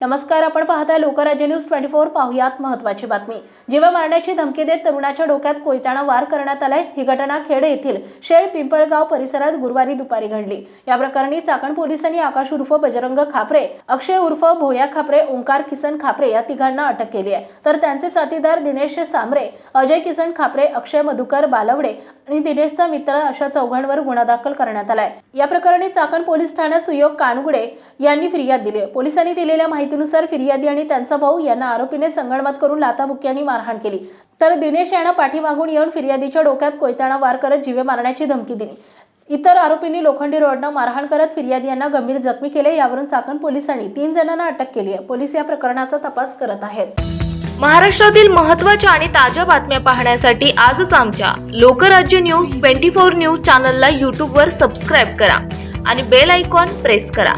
नमस्कार आपण पाहताय लोकराज्य न्यूज ट्वेंटी फोर पाहुयात महत्वाची बातमी. जीव मारण्याची धमकी देत तरुणाच्या डोक्यात कोयताना वार करण्यात आलाय ही घटना खेड येथील शेळ पिंपळगाव परिसरात गुरुवारी दुपारी घडली. या प्रकरणी चाकण पोलिसांनी आकाश उर्फ बजरंग खापरे अक्षय उर्फ भोया खापरे ओंकार किसन खापरे या तिघांना अटक केली आहे. तर त्यांचे साथीदार दिनेश सांबरे अजय किसन खापरे अक्षय मधुकर बालवडे आणि दिनेशचा मित्र अशा चौघांवर गुन्हा दाखल करण्यात आलाय. या प्रकरणी चाकण पोलीस ठाण्यात सुयोग कानगुडे यांनी फिर्याद दिली पोलिसांनी दिलेल्या माहितीनुसार फिर्यादी आणि त्यांचा भाऊ यांना आरोपीने संगणमत करून लाथाबुक्यांनी मारहाण केली. तर दिनेश यांना पाठीमागून येऊन फिर्यादीच्या डोक्यात कोयताना वार करत जीवे मारण्याची धमकी दिली. इतर आरोपींनी लोखंडी रोडनं मारहाण करत फिर्यादी यांना गंभीर जखमी केले. यावरून चाकण पोलिसांनी तीन जणांना अटक केली आहे. पोलीस या प्रकरणाचा तपास करत आहेत. महाराष्ट्रातील महत्त्वाच्या आणि ताज्या बातम्या पाहण्यासाठी आजच आमच्या Lokrajya news twenty four news चॅनलला यूट्यूबवर सबस्क्राईब करा आणि बेल आयकॉन प्रेस करा.